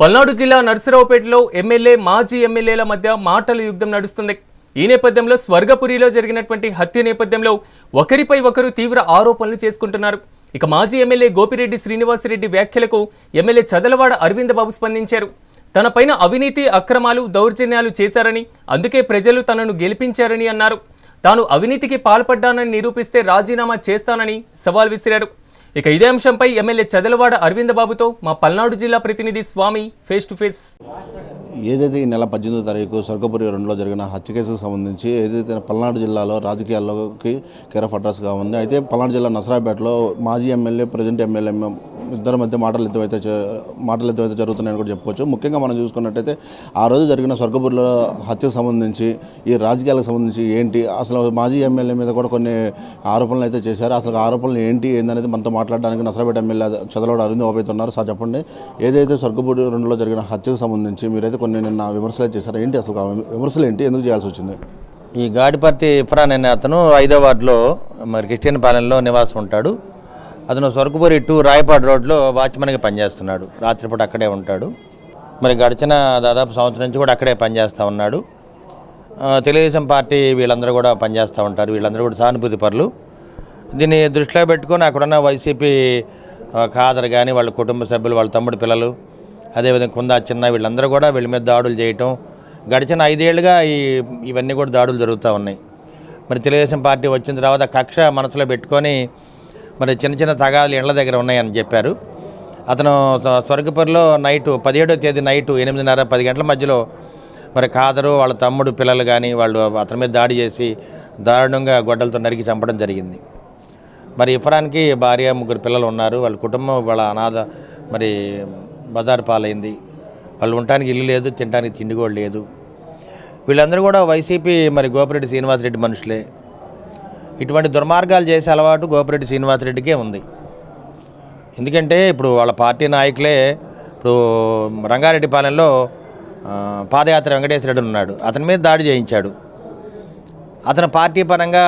పల్నాడు జిల్లా నర్సరావుపేటలో ఎమ్మెల్యే మాజీ ఎమ్మెల్యేల మధ్య మాటల యుద్ధం నడుస్తుంది. ఈ నేపథ్యంలో స్వర్గపురిలో జరిగినటువంటి హత్య నేపథ్యంలో ఒకరిపై ఒకరు తీవ్ర ఆరోపణలు చేసుకుంటున్నారు. ఇక మాజీ ఎమ్మెల్యే గోపిరెడ్డి శ్రీనివాసరెడ్డి వ్యాఖ్యలకు ఎమ్మెల్యే చదలవాడ అరవింద్ బాబు స్పందించారు తనపైన అవినీతి అక్రమాలు దౌర్జన్యాలు చేశారని అందుకే ప్రజలు తనను గెలిపించారని అన్నారు. తాను అవినీతికి పాల్పడ్డానని నిరూపిస్తే రాజీనామా చేస్తానని సవాల్ విసిరారు. ఇక ఇదే అంశంపై ఎమ్మెల్యే చదలవాడ అరవింద్ బాబుతో మా పల్నాడు జిల్లా ప్రతినిధి స్వామి ఫేస్ టు ఫేస్. ఏదైతే ఈ నెల పద్దెనిమిదో తారీఖు స్వర్గపురి రెండులో జరిగిన హత్య కేసుకు సంబంధించి ఏదైతే పల్నాడు జిల్లాలో రాజకీయాల్లోకి కేరఫ్ అడ్రస్గా ఉంది అయితే పల్నాడు జిల్లా నసరాపేటలో మాజీ ఎమ్మెల్యే ప్రజెంట్ ఎమ్మెల్యే ఇద్దరి మధ్య మాటలు ఎత్తువైతే మాటలు ఎత్తువైతే జరుగుతున్నాయని కూడా చెప్పుకోవచ్చు. ముఖ్యంగా మనం చూసుకున్నట్టయితే ఆ రోజు జరిగిన స్వర్గపురిలో హత్యకు సంబంధించి ఈ రాజకీయాలకు సంబంధించి ఏంటి అసలు మాజీ ఎమ్మెల్యే మీద కూడా కొన్ని ఆరోపణలు అయితే చేశారు. అసలు ఆరోపణలు ఏంటి ఏందనేది మనతో మాట్లాడడానికి నసరపేట ఎమ్మెల్యే చదలవాడు అరవింద్ బాబు ఉన్నారు. సార్ చెప్పండి ఏదైతే స్వర్గపూడి రెండులో జరిగిన హత్యకు సంబంధించి మీరైతే కొన్ని నిన్న విమర్శలు అయితే చేశారు. ఏంటి అసలు విమర్శలు ఏంటి ఎందుకు చేయాల్సి వచ్చింది? ఈ గాడిపర్తి ఇఫ్రాన్ అనే అతను హైదరాబాద్లో మరి క్రిస్టియన్ పాలెంలో నివాసం ఉంటాడు. అతను సొరకుపూరి టూ రాయపాడు రోడ్లో వాచ్మెన్గా పనిచేస్తున్నాడు. రాత్రిపూట అక్కడే ఉంటాడు. మరి గడిచిన దాదాపు సంవత్సరం నుంచి కూడా అక్కడే పనిచేస్తూ ఉన్నాడు. తెలుగుదేశం పార్టీ వీళ్ళందరూ కూడా పనిచేస్తూ ఉంటారు. వీళ్ళందరూ కూడా సానుభూతి పరులు. దీన్ని దృష్టిలో పెట్టుకొని అక్కడున్న వైసీపీ ఆ, ఖాదర్ కానీ వాళ్ళ కుటుంబ సభ్యులు వాళ్ళ తమ్ముడు పిల్లలు అదేవిధంగా కుందా చిన్న వీళ్ళందరూ కూడా వీళ్ళ మీద దాడులు చేయటం గడిచిన ఐదేళ్ళుగా ఈ ఇవన్నీ కూడా దాడులు జరుగుతూ ఉన్నాయి. మరి తెలుగుదేశం పార్టీ వచ్చిన తర్వాత కక్ష మనసులో పెట్టుకొని మరి చిన్న చిన్న తగాలు ఇళ్ళ దగ్గర ఉన్నాయని చెప్పారు. అతను స్వ- నైటు పదిహేడో తేదీ నైటు ఎనిమిదిన్నర పది గంటల మధ్యలో మరి ఖాదరు వాళ్ళ తమ్ముడు పిల్లలు కానీ వాళ్ళు అతని మీద దాడి చేసి దారుణంగా గొడ్డలతో నరికి చంపడం జరిగింది. మరి ఇఫ్రాన్కి భార్య ముగ్గురు పిల్లలు ఉన్నారు. వాళ్ళ కుటుంబం వాళ్ళ అనాథ మరి బజారు పాలైంది. వాళ్ళు ఉండటానికి ఇల్లు లేదు తినడానికి తిండి కూడా లేదు. వీళ్ళందరూ కూడా వైసీపీ మరి గోపిరెడ్డి శ్రీనివాసరెడ్డి మనుషులే. ఇటువంటి దుర్మార్గాలు చేసే అలవాటు గోపిరెడ్డి శ్రీనివాసరెడ్డికే ఉంది. ఎందుకంటే ఇప్పుడు వాళ్ళ పార్టీ నాయకులే ఇప్పుడు రంగారెడ్డి పాలెంలో పాదయాత్ర వెంకటేశ్వరరెడ్డి ఉన్నాడు. అతని మీద దాడి చేయించాడు. అతని పార్టీ పరంగా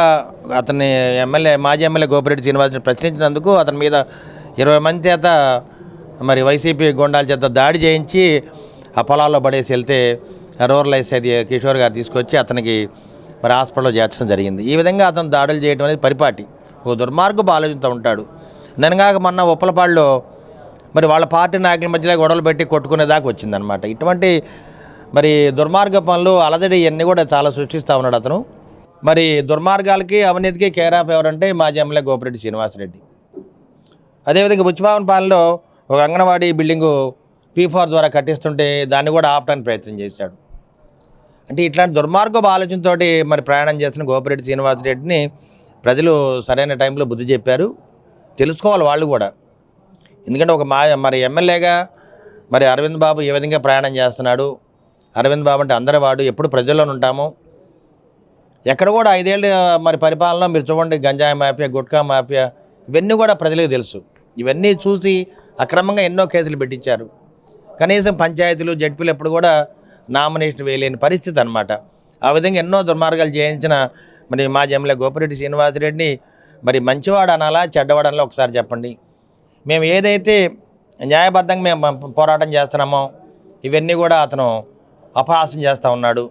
అతని ఎమ్మెల్యే మాజీ ఎమ్మెల్యే గోపిరెడ్డి శ్రీనివాసరెడ్డి ప్రశ్నించినందుకు అతని మీద ఇరవై మంది చేత మరి వైసీపీ గోండాల చేత దాడి చేయించి ఆ పొలాల్లో పడేసి వెళ్తే రూరల్ ఎస్ఐ కిషోర్ గారు తీసుకొచ్చి అతనికి మరి హాస్పిటల్లో చేర్చడం జరిగింది. ఈ విధంగా అతను దాడులు చేయడం అనేది పరిపాటి. ఓ దుర్మార్గపు ఆలోచనతో ఉంటాడు. ననగాక మొన్న ఉప్పలపాడులో మరి వాళ్ళ పార్టీ నాయకుల మధ్యలో గొడవలు పెట్టి కొట్టుకునేదాకా వచ్చిందనమాట ఇటువంటి మరి దుర్మార్గ పనులు అలజడి ఇవన్నీ కూడా చాలా సృష్టిస్తూ ఉన్నాడు అతను. మరి దుర్మార్గాలకి అవినీతికి కేర్ ఆఫ్ ఎవరంటే మాజీ ఎమ్మెల్యే గోపిరెడ్డి శ్రీనివాసరెడ్డి. అదేవిధంగా బుచ్చిభవన్ పాలనలో ఒక అంగన్వాడీ బిల్డింగు పీ ఫోర్ ద్వారా కట్టిస్తుంటే దాన్ని కూడా ఆపడానికి ప్రయత్నం చేశాడు. అంటే ఇట్లాంటి దుర్మార్గపు ఆలోచనతోటి మరి ప్రయాణం చేసిన గోపిరెడ్డి శ్రీనివాసరెడ్డిని ప్రజలు సరైన టైంలో బుద్ధి చెప్పారు. తెలుసుకోవాలి వాళ్ళు కూడా. ఎందుకంటే ఒక మా మరి ఎమ్మెల్యేగా మరి అరవింద్ బాబు ఏ విధంగా ప్రయాణం చేస్తున్నాడు? అరవింద్ బాబు అంటే అందరి వాడు ఎప్పుడు ప్రజల్లోనే ఉంటాము. ఎక్కడ కూడా ఐదేళ్ళు మరి పరిపాలన మీరు చూడండి గంజాయి మాఫియా గుట్కా మాఫియా ఇవన్నీ కూడా ప్రజలకు తెలుసు. ఇవన్నీ చూసి అక్రమంగా ఎన్నో కేసులు పెట్టించారు. కనీసం పంచాయతీలు జడ్పీలు ఎప్పుడు కూడా నామినేషన్ వేయలేని పరిస్థితి అనమాట ఆ విధంగా ఎన్నో దుర్మార్గాలు చేయించిన మరి మాజీ ఎమ్మెల్యే గోపిరెడ్డి శ్రీనివాసరెడ్డిని మరి మంచివాడు అనాలా చెడ్డవాడు అనాలా ఒకసారి చెప్పండి. మేము ఏదైతే న్యాయబద్ధంగా మేము పోరాటం చేస్తున్నామో ఇవన్నీ కూడా అతను అపహాసం చేస్తూ ఉన్నాడు.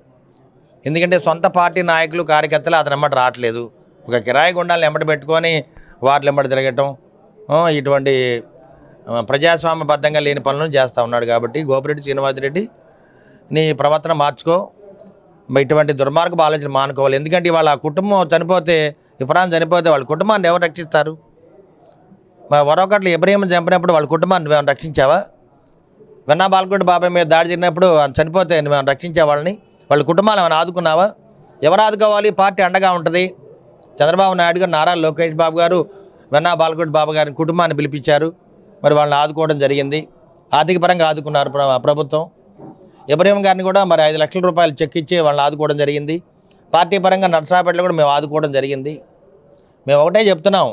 ఎందుకంటే సొంత పార్టీ నాయకులు కార్యకర్తలు అతను ఎమ్మటి రావట్లేదు. ఒక కిరాయి గుండాలను ఎమ్మటి పెట్టుకొని వాటిని ఎమ్మటి తిరగటం ఇటువంటి ప్రజాస్వామ్యబద్ధంగా లేని పనులను చేస్తూ ఉన్నాడు కాబట్టి గోపిరెడ్డి శ్రీనివాసరెడ్డి నీ ప్రవర్తన మార్చుకో. మరి ఇటువంటి దుర్మార్గపు ఆలోచన మానుకోవాలి. ఎందుకంటే వాళ్ళ కుటుంబం చనిపోతే ఇఫ్రాన్ చనిపోతే వాళ్ళ కుటుంబాన్ని ఎవరు రక్షిస్తారు? మరి మరొకట్లు ఇబ్రహీం చంపినప్పుడు వాళ్ళ కుటుంబాన్ని మేము రక్షించావా? వెన్నా బాలకోటి బాబాయ్ మీద దాడి జరిగినప్పుడు చనిపోతే మేము రక్షించే వాళ్ళని? వాళ్ళ కుటుంబాలు ఏమైనా ఆదుకున్నావా? ఎవరు ఆదుకోవాలి? పార్టీ అండగా ఉంటుంది. చంద్రబాబు నాయుడు గారు నారా లోకేష్ బాబు గారు వెన్నా బాలకోటి బాబు గారిని కుటుంబాన్ని పిలిపించారు. మరి వాళ్ళని ఆదుకోవడం జరిగింది. ఆర్థిక పరంగా ఆదుకున్నారు ప్రభుత్వం. ఇబ్రహీం గారిని కూడా మరి ఐదు లక్షల రూపాయలు చెక్ ఇచ్చి వాళ్ళని ఆదుకోవడం జరిగింది. పార్టీ పరంగా నర్సాపేటలో కూడా మేము ఆదుకోవడం జరిగింది. మేము ఒకటే చెప్తున్నాం.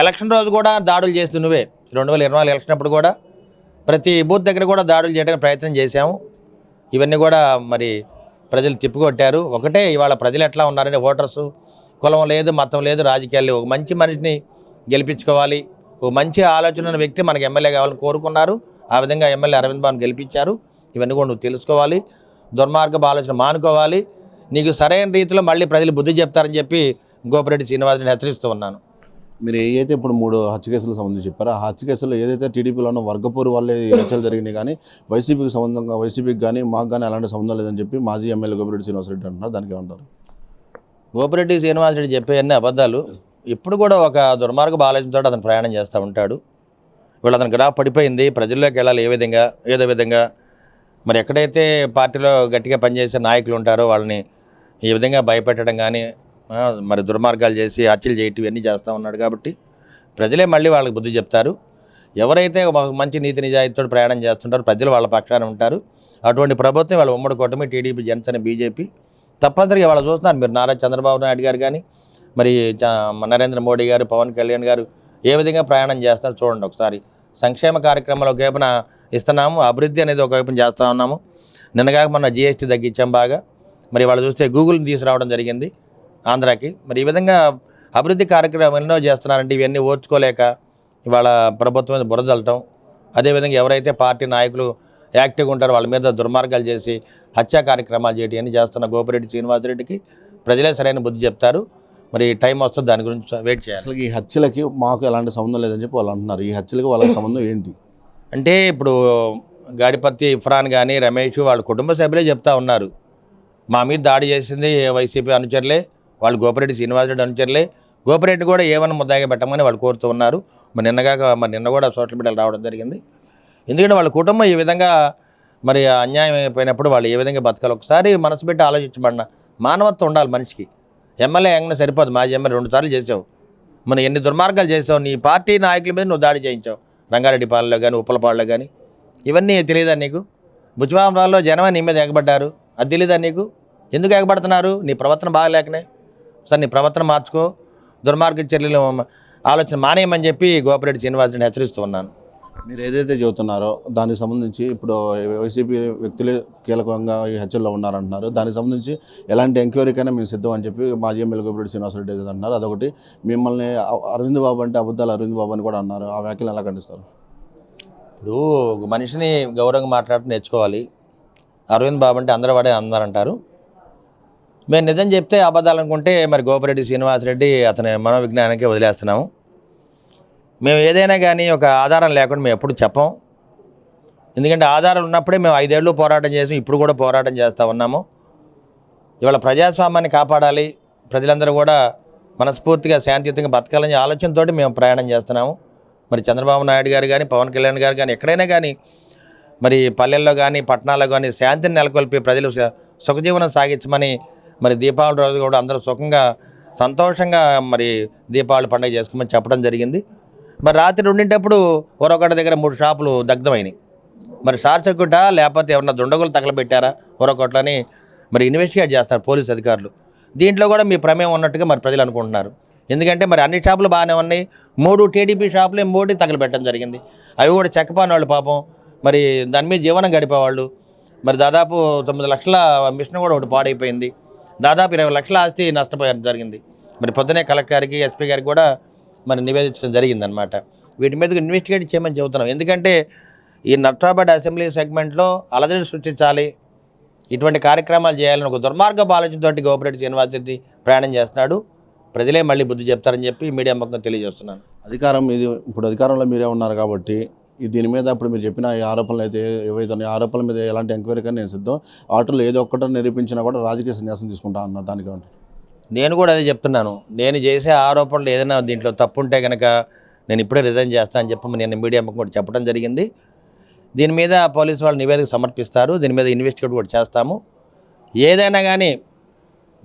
ఎలక్షన్ రోజు కూడా దాడులు చేస్తూ నువ్వే. రెండు వేల ఇరవై నాలుగు ఎలక్షన్ అప్పుడు కూడా ప్రతి బూత్ దగ్గర కూడా దాడులు చేయడానికి ప్రయత్నం చేశాము. ఇవన్నీ కూడా మరి ప్రజలు తిప్పికొట్టారు. ఒకటే ఇవాళ ప్రజలు ఎట్లా ఉన్నారని ఓటర్స్ కులం లేదు మతం లేదు రాజకీయాలు ఒక మంచి మనిషిని గెలిపించుకోవాలి. ఒక మంచి ఆలోచన ఉన్న వ్యక్తి మనకు ఎమ్మెల్యే కావాలని కోరుకున్నారు. ఆ విధంగా ఎమ్మెల్యే అరవింద్ బాబుని గెలిపించారు. ఇవన్నీ కూడా నువ్వు తెలుసుకోవాలి దుర్మార్గపు ఆలోచన మానుకోవాలి. నీకు సరైన రీతిలో మళ్ళీ ప్రజలు బుద్ధి చెప్తారని చెప్పి గోపిరెడ్డి శ్రీనివాసుని హెచ్చరిస్తూ ఉన్నాను. మీరు ఏదైతే ఇప్పుడు మూడు హత్య కేసులకు సంబంధించి చెప్పారో ఆ హత్య కేసులో ఏదైతే టీడీపీలో ఉన్న వర్గపూర్ వల్లే హత్యలు జరిగినాయి కానీ వైసీపీకి సంబంధంగా వైసీపీకి కానీ మాకు కానీ అలాంటి సంబంధం లేదని చెప్పి మాజీ ఎమ్మెల్యే గోపిరెడ్డి శ్రీనివాసరెడ్డి అంటున్నారు. దానికి ఏమంటారు? గోపిరెడ్డి శ్రీనివాసరెడ్డి చెప్పే అన్ని అబద్ధాలు. ఇప్పుడు కూడా ఒక దుర్మార్గపు ఆలోచనతో అతను ప్రయాణం చేస్తూ ఉంటాడు. వీళ్ళు అతని గ్రాఫ్ పడిపోయింది ప్రజల్లోకి వెళ్ళాలి ఏ విధంగా ఏదో విధంగా మరి ఎక్కడైతే పార్టీలో గట్టిగా పనిచేసే నాయకులు ఉంటారో వాళ్ళని ఈ విధంగా భయపెట్టడం కానీ మరి దుర్మార్గాలు చేసి హత్యలు చేయటం ఇవన్నీ చేస్తూ ఉన్నాడు కాబట్టి ప్రజలే మళ్ళీ వాళ్ళకి బుద్ధి చెప్తారు. ఎవరైతే మంచి నీతి నిజాయితీతో ప్రయాణం చేస్తుంటారో ప్రజలు వాళ్ళ పక్షాన ఉంటారు. అటువంటి ప్రభుత్వం వాళ్ళ ఉమ్మడి కూటమి టీడీపీ జనసేన బీజేపీ తప్పనిసరిగా వాళ్ళు చూస్తున్నారు. మీరు నారా చంద్రబాబు నాయుడు గారు కానీ మరి నరేంద్ర మోడీ గారు పవన్ కళ్యాణ్ గారు ఏ విధంగా ప్రయాణం చేస్తారో చూడండి ఒకసారి. సంక్షేమ కార్యక్రమాలు ఒకవైపున ఇస్తున్నాము. అభివృద్ధి అనేది ఒకవైపు చేస్తూ ఉన్నాము. నిన్నగాక మన జిఎస్టీ తగ్గించాం బాగా. మరి వాళ్ళు చూస్తే గూగుల్ని తీసుకురావడం జరిగింది ఆంధ్రాకి. మరి ఈ విధంగా అభివృద్ధి కార్యక్రమం ఎన్నో చేస్తున్నారంటే ఇవన్నీ ఓర్చుకోలేక ఇవాళ ప్రభుత్వం మీద బురదలటం అదేవిధంగా ఎవరైతే పార్టీ నాయకులు యాక్టివ్గా ఉంటారో వాళ్ళ మీద దుర్మార్గాలు చేసి హత్యా కార్యక్రమాలు చేయటం ఇవన్నీ చేస్తున్న గోపిరెడ్డి శ్రీనివాసరెడ్డికి ప్రజలే సరైన బుద్ధి చెప్తారు. మరి టైం వస్తుంది దాని గురించి వెయిట్ చేయాలి. అసలు ఈ హత్యలకి మాకు ఎలాంటి సంబంధం లేదని చెప్పి వాళ్ళు అంటున్నారు. ఈ హత్యలకి వాళ్ళకి సంబంధం ఏంటి? అంటే ఇప్పుడు గాడిపత్తి ఇఫ్రాన్ కానీ రమేష్ వాళ్ళ కుటుంబ సభ్యులే చెప్తా ఉన్నారు. మా మీద దాడి చేసింది వైసీపీ అనుచరులే వాళ్ళు గోపిరెడ్డి శ్రీనివాసరెడ్డి అనుచరులే. గోపిరెడ్డి కూడా ఏమన్నా ముద్దాగా పెట్టమని వాళ్ళు కోరుతూ ఉన్నారు. మరి నిన్నగా మరి నిన్న కూడా సోషల్ మీడియాలో రావడం జరిగింది. ఎందుకంటే వాళ్ళ కుటుంబం ఈ విధంగా మరి అన్యాయం అయిపోయినప్పుడు వాళ్ళు ఏ విధంగా బతకాలి? ఒకసారి మనసు పెట్టి ఆలోచించబడిన మానవత్వం ఉండాలి మనిషికి. ఎమ్మెల్యే ఎంగన సరిపోదు. మాజీ ఎమ్మెల్యే రెండు సార్లు చేసావు. మనం ఎన్ని దుర్మార్గాలు చేసావు? నీ పార్టీ నాయకుల మీద నువ్వు దాడి చేయించావు. రంగారెడ్డిపాలెంలో కానీ ఉప్పలపాడులో కానీ ఇవన్నీ తెలియదా నీకు? భుజవామరాల్లో జనమ నీ మీద ఎగబడ్డారు. అది తెలియదా నీకు? ఎందుకు ఎగబడుతున్నారు? నీ ప్రవర్తన బాగలేకనే. సార్ నీ ప్రవర్తన మార్చుకో. దుర్మార్గ చర్యలు ఆలోచన మానేయమని చెప్పి గోపిరెడ్డి శ్రీనివాసరెడ్డిని హెచ్చరిస్తూ ఉన్నాను. మీరు ఏదైతే చెబుతున్నారో దానికి సంబంధించి ఇప్పుడు వైసీపీ వ్యక్తులే కీలకంగా ఈ హత్యల్లో ఉన్నారంటున్నారు. దానికి సంబంధించి ఎలాంటి ఎంక్వైరీకైనా మేము సిద్ధం అని చెప్పి మాజీ ఎమ్మెల్యే గోపిరెడ్డి శ్రీనివాసరెడ్డి ఏదైతే అంటున్నారు అదొకటి. మిమ్మల్ని అరవింద్ బాబు అంటే అబద్ధాలు అరవింద్ బాబు అని కూడా అన్నారు. ఆ వ్యాఖ్యలు ఎలా ఖండిస్తారు? ఇప్పుడు ఒక మనిషిని గౌరవంగా మాట్లాడుతూ నేర్చుకోవాలి. అరవింద్ బాబు అంటే అందరూ వాడే అందరంటారు మేము నిజం చెప్తే అబద్ధాలు అనుకుంటే మరి గోపిరెడ్డి శ్రీనివాసరెడ్డి అతని మనోవిజ్ఞానానికి వదిలేస్తున్నాము. మేము ఏదైనా కానీ ఒక ఆధారం లేకుండా మేము ఎప్పుడు చెప్పం. ఎందుకంటే ఆధారం ఉన్నప్పుడే మేము ఐదేళ్ళు పోరాటం చేసాం ఇప్పుడు కూడా పోరాటం చేస్తూ ఉన్నాము. ఇవాళ ప్రజాస్వామ్యాన్ని కాపాడాలి. ప్రజలందరూ కూడా మనస్ఫూర్తిగా శాంతియుతంగా బతకాలనే ఆలోచనతో మేము ప్రయాణం చేస్తున్నాము. మరి చంద్రబాబు నాయుడు గారు కానీ పవన్ కళ్యాణ్ గారు కానీ ఎక్కడైనా కానీ మరి పల్లెల్లో కానీ పట్టణాల్లో కానీ శాంతిని నెలకొల్పి ప్రజలు సుఖజీవనం సాగించమని మరి దీపావళి రోజు కూడా అందరూ సుఖంగా సంతోషంగా మరి దీపావళి పండుగ చేసుకోమని చెప్పడం జరిగింది. మరి రాత్రి రెండింటప్పుడు ఒరొకటి దగ్గర మూడు షాపులు దగ్ధమైనాయి. మరి షార్ట్ సర్క్యూటా లేకపోతే ఏమన్నా దుండగులు తగలబెట్టారా? ఒరొకట్లని మరి ఇన్వెస్టిగేట్ చేస్తారు పోలీస్ అధికారులు. దీంట్లో కూడా మీ ప్రమేయం ఉన్నట్టుగా మరి ప్రజలు అనుకుంటున్నారు. ఎందుకంటే మరి అన్ని షాపులు బాగానే ఉన్నాయి. మూడు టీడీపీ షాపులే మూడు తగలబెట్టడం జరిగింది. అవి కూడా చెక్కపాని వాళ్ళు పాపం. మరి దాని మీద జీవనం గడిపేవాళ్ళు మరి దాదాపు తొమ్మిది లక్షల మిషన్ కూడా ఒకటి పాడైపోయింది. దాదాపు ఇరవై లక్షల ఆస్తి నష్టపోయారు జరిగింది. మరి పొద్దునే కలెక్టర్ గారికి ఎస్పీ గారికి కూడా మరి నివేదించడం జరిగిందనమాట వీటి మీద ఇన్వెస్టిగేట్ చేయమని చెబుతున్నాం. ఎందుకంటే ఈ నర్సాబాద్ అసెంబ్లీ సెగ్మెంట్లో అలజడి సృష్టించాలి ఇటువంటి కార్యక్రమాలు చేయాలని ఒక దుర్మార్గపు ఆలోచనతోటి గోపిరెడ్డి శ్రీనివాసరెడ్డి ప్రయాణం చేస్తున్నాడు. ప్రజలే మళ్ళీ బుద్ధి చెప్తారని చెప్పి మీడియా ముఖం తెలియజేస్తున్నాను. అధికారం ఇది ఇప్పుడు అధికారంలో మీరే ఉన్నారు కాబట్టి దీని మీద ఇప్పుడు మీరు చెప్పిన ఈ ఆరోపణలు అయితే ఏవైతే ఉన్నాయో, ఆరోపణల మీద ఎలాంటి ఎంక్వైరీ కానీ నేను సిద్ధం. వాటిలో ఏదో ఒక్కటో నిరూపించినా కూడా రాజకీయ సన్యాసం తీసుకుంటా అన్నారు దానికి నేను కూడా అదే చెప్తున్నాను. నేను చేసే ఆరోపణలు ఏదైనా దీంట్లో తప్పు ఉంటే కనుక నేను ఇప్పుడే రిజైన్ చేస్తాను అని చెప్పి నేను మీడియా కూడా చెప్పడం జరిగింది. దీని మీద పోలీసు వాళ్ళు నివేదిక సమర్పిస్తారు. దీని మీద ఇన్వెస్టిగేట్ కూడా చేస్తాము. ఏదైనా కానీ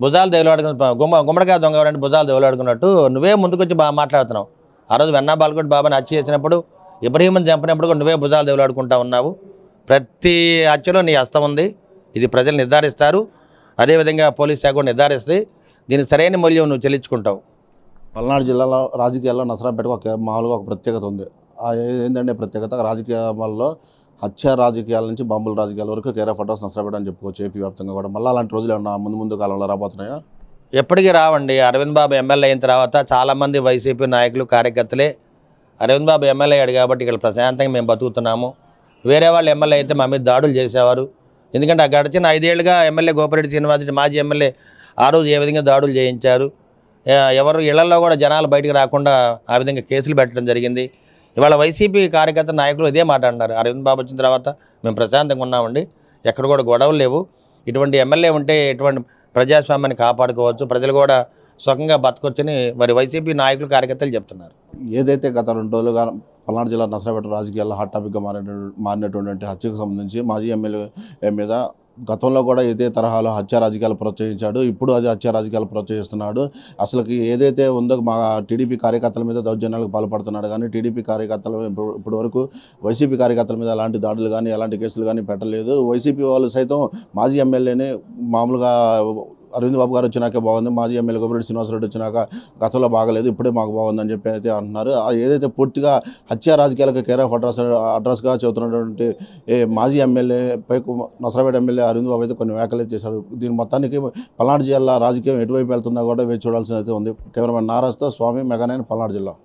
భుజాలు దేవులాడుకున్న గుమ్మ గుమ్మడికాయ దొంగ ఎవరంటే భుజాలు దేవులాడుకున్నట్టు నువ్వే ముందుకొచ్చి బాగా మాట్లాడుతున్నావు. ఆ రోజు వెన్నా బాలకోటి బాబాని హత్య చేసినప్పుడు ఇబ్రహీంని చంపినప్పుడు కూడా నువ్వే భుజాలు దేవులాడుకుంటా ఉన్నావు. ప్రతి హత్యలో నీ హస్తం ఉంది. ఇది ప్రజలు నిర్ధారిస్తారు. అదేవిధంగా పోలీస్ శాఖ కూడా నిర్ధారిస్తే దీనికి సరైన మూల్యం నువ్వు చెల్లించుకుంటావు. పల్నాడు జిల్లాలో రాజకీయాల్లో నసరాపేటకు ఒక మామూలుగా ఒక ప్రత్యేకత ఉంది. ఏంటంటే ప్రత్యేకత? రాజకీయాల్లో హత్య రాజకీయాల నుంచి బాంబుల రాజకీయాల వరకు కేర్ ఆఫ్ అడ్రస్ నసరాపేట అని చెప్పుకోవచ్చు ఏపీ వ్యాప్తంగా కూడా. మళ్ళీ అలాంటి రోజులు ఏమన్నా ముందు ముందు కాలంలో రాబోతున్నాయా? ఎప్పటికీ రావండి. అరవింద్ బాబు ఎమ్మెల్యే అయిన తర్వాత చాలామంది వైసీపీ నాయకులు కార్యకర్తలే అరవింద్ బాబు ఎమ్మెల్యే అయ్యాడు కాబట్టి ఇక్కడ ప్రశాంతంగా మేము బతుకుతున్నాము. వేరే వాళ్ళు ఎమ్మెల్యే అయితే మా మీద దాడులు చేసేవారు. ఎందుకంటే ఆ గడిచిన ఐదేళ్ళుగా ఎమ్మెల్యే గోపిరెడ్డి శ్రీనివాసరెడ్డి మాజీ ఎమ్మెల్యే ఆ రోజు ఏ విధంగా దాడులు చేయించారు? ఎవరు ఇళ్ళలో కూడా జనాలు బయటకు రాకుండా ఆ విధంగా కేసులు పెట్టడం జరిగింది. ఇవాళ వైసీపీ కార్యకర్త నాయకులు ఇదే మాట అన్నారు అరవింద్ బాబు వచ్చిన తర్వాత మేము ప్రశాంతంగా ఉన్నామండి. ఎక్కడ కూడా గొడవలు లేవు. ఇటువంటి ఎమ్మెల్యే ఉంటే ఎటువంటి ప్రజాస్వామ్యాన్ని కాపాడుకోవచ్చు. ప్రజలు కూడా సుఖంగా బతకొచ్చని మరి వైసీపీ నాయకులు కార్యకర్తలు చెప్తున్నారు. ఏదైతే గత రెండు రోజులుగా పల్నాడు జిల్లా నసరాపేట రాజకీయాల్లో హాట్ టాపిక్గా మారిన మారినటువంటి హత్యకు సంబంధించి మాజీ ఎమ్మెల్యే మీద గతంలో కూడా ఇదే తరహాలో హత్య రాజకీయాలు ప్రోత్సహించాడు. ఇప్పుడు అది హత్య రాజకీయాలు ప్రోత్సహిస్తున్నాడు. అసలుకి ఏదైతే ఉందో మా టీడీపీ కార్యకర్తల మీద దౌర్జన్యాలకు పాల్పడుతున్నాడు కానీ టీడీపీ కార్యకర్తలు ఇప్పుడు ఇప్పటి వరకు వైసీపీ కార్యకర్తల మీద ఎలాంటి దాడులు కానీ ఎలాంటి కేసులు కానీ పెట్టలేదు. వైసీపీ వాళ్ళు సైతం మాజీ ఎమ్మెల్యేని మామూలుగా అరవింద్ బాబు గారు వచ్చినాకే బాగుంది. మాజీ ఎమ్మెల్యే గోపిరెడ్డి శ్రీనివాసరెడ్డి వచ్చినాక గతంలో బాగలేదు ఇప్పుడే మాకు బాగుందని చెప్పి అయితే అంటున్నారు ఏదైతే పూర్తిగా హత్య రాజకీయాలకు కేర్ ఆఫ్ అడ్రస్ అడ్రస్గా చెబుతున్నటువంటి ఏ మాజీ ఎమ్మెల్యే పై నసరాపేట ఎమ్మెల్యే అరవింద్ బాబు అయితే కొన్ని వ్యాఖ్యలు చేశారు. దీని మొత్తానికి పల్నాడు జిల్లా రాజకీయం ఎటువైపు వెళ్తుందో కూడా వేచి చూడాల్సిన అయితే ఉంది. కెమెరామెన్ నారాజ్తో స్వామి మెగానైన్ పల్నాడు జిల్లా.